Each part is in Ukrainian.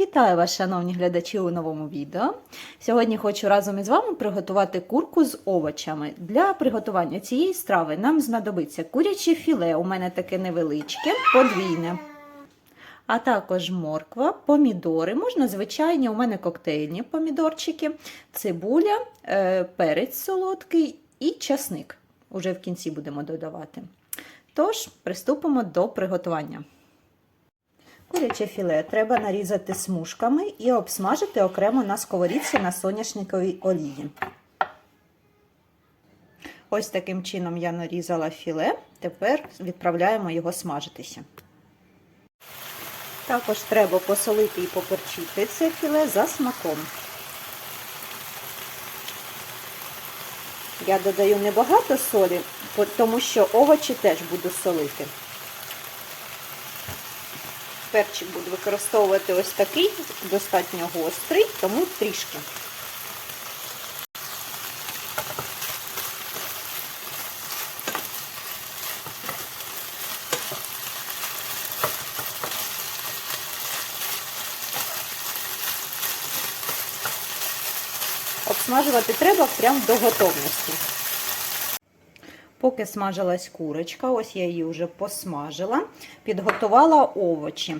Вітаю вас, шановні глядачі, у новому відео. Сьогодні хочу разом із вами приготувати курку з овочами. Для приготування цієї страви нам знадобиться куряче філе, у мене таке невеличке, подвійне. А також морква, помідори, можна звичайні, у мене коктейльні помідорчики, цибуля, е, перець солодкий і часник. Уже в кінці будемо додавати. Тож, приступимо до приготування. Куряче філе треба нарізати смужками і обсмажити окремо на сковорідці на соняшниковій олії. Ось таким чином я нарізала філе, тепер відправляємо його смажитися. Також треба посолити і поперчити це філе за смаком. Я додаю небагато солі, тому що овочі теж буду солити. Перчик буду використовувати ось такий, достатньо гострий, тому трішки. Обсмажувати треба прямо до готовності. Поки смажилась курочка, ось я її вже посмажила, підготувала овочі.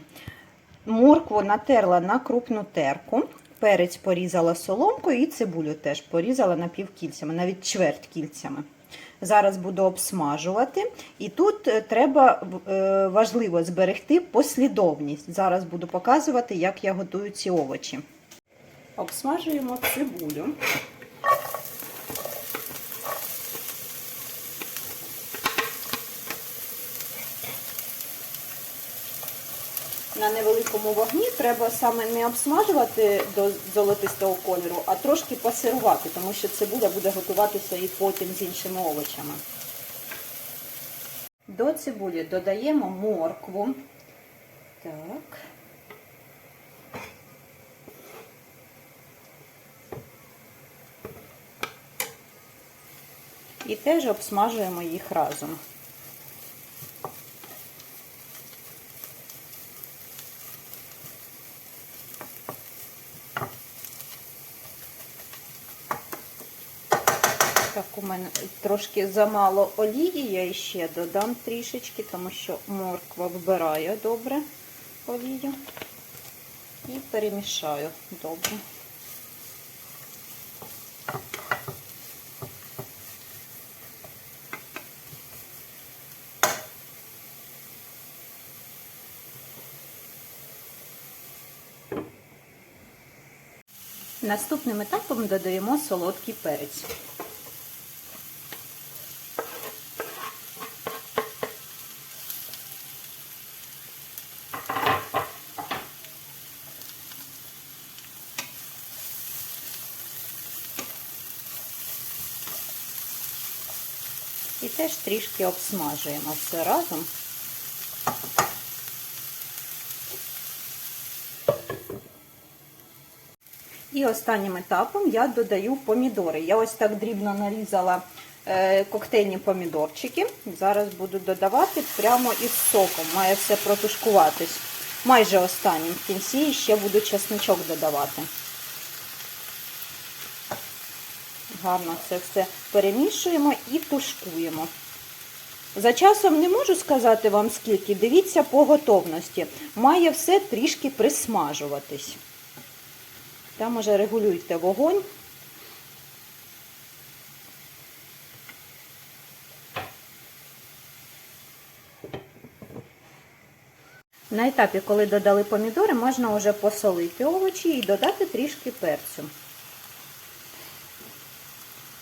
Моркву натерла на крупну терку, перець порізала соломкою і цибулю теж порізала напівкільцями, навіть чверть кільцями. Зараз буду обсмажувати. І тут треба важливо зберегти послідовність. Зараз буду показувати, як я готую ці овочі. Обсмажуємо цибулю. На невеликому вогні треба саме не обсмажувати до золотистого кольору, а трошки пасирувати, тому що цибуля буде готуватися і потім з іншими овочами. До цибулі додаємо моркву. Так. І теж обсмажуємо їх разом. Так, у мене трошки замало олії, я ще додам трішечки, тому що морква вбирає добре олію. І перемішаю добре. Наступним етапом додаємо солодкий перець. І теж трішки обсмажуємо все разом. І останнім етапом я додаю помідори. Я ось так дрібно нарізала коктейльні помідорчики. Зараз буду додавати прямо із соком. Має все протушкуватись. Майже останнім в кінці ще буду чесничок додавати. Гарно це все перемішуємо і тушкуємо. За часом не можу сказати вам скільки, дивіться по готовності. Має все трішки присмажуватись. Там уже регулюйте вогонь. На етапі, коли додали помідори, можна вже посолити овочі і додати трішки перцю.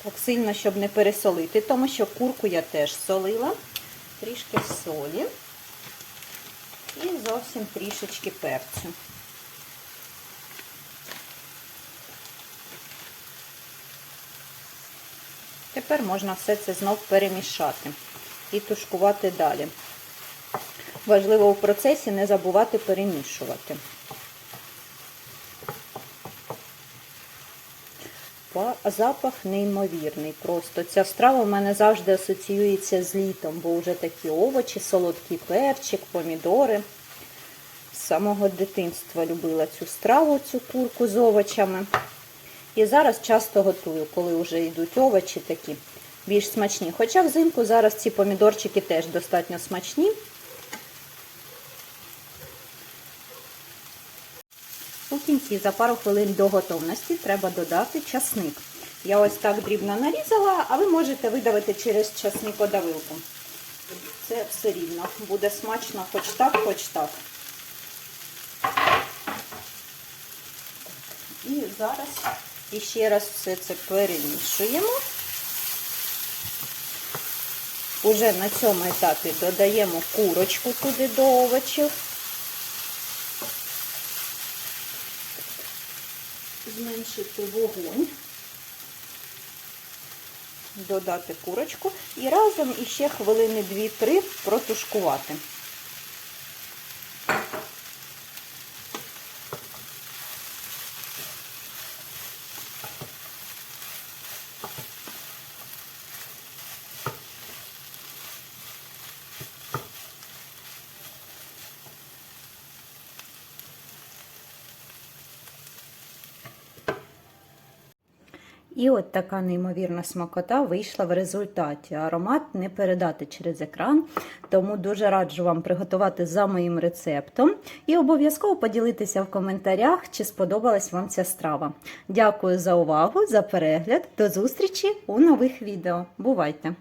Так сильно, щоб не пересолити, тому що курку я теж солила, трішки солі і зовсім трішечки перцю. Тепер можна все це знов перемішати і тушкувати далі. Важливо в процесі не забувати перемішувати. Запах неймовірний. Просто ця страва в мене завжди асоціюється з літом, бо вже такі овочі, солодкий перчик, помідори. З самого дитинства любила цю страву, цю курку з овочами. І зараз часто готую, коли вже йдуть овочі такі більш смачні. Хоча взимку зараз ці помідорчики теж достатньо смачні. У кінці за пару хвилин до готовності треба додати часник. Я ось так дрібно нарізала, а ви можете видавити через часникодавилку. Це все рівно. Буде смачно хоч так, хоч так. І зараз іще раз все це перемішуємо. Уже на цьому етапі додаємо курочку туди до овочів. Зменшити вогонь, додати курочку і разом іще хвилини 2-3 протушкувати. І от така неймовірна смакота вийшла в результаті. Аромат не передати через екран, тому дуже раджу вам приготувати за моїм рецептом і обов'язково поділитися в коментарях, чи сподобалась вам ця страва. Дякую за увагу, за перегляд. До зустрічі у нових відео. Бувайте!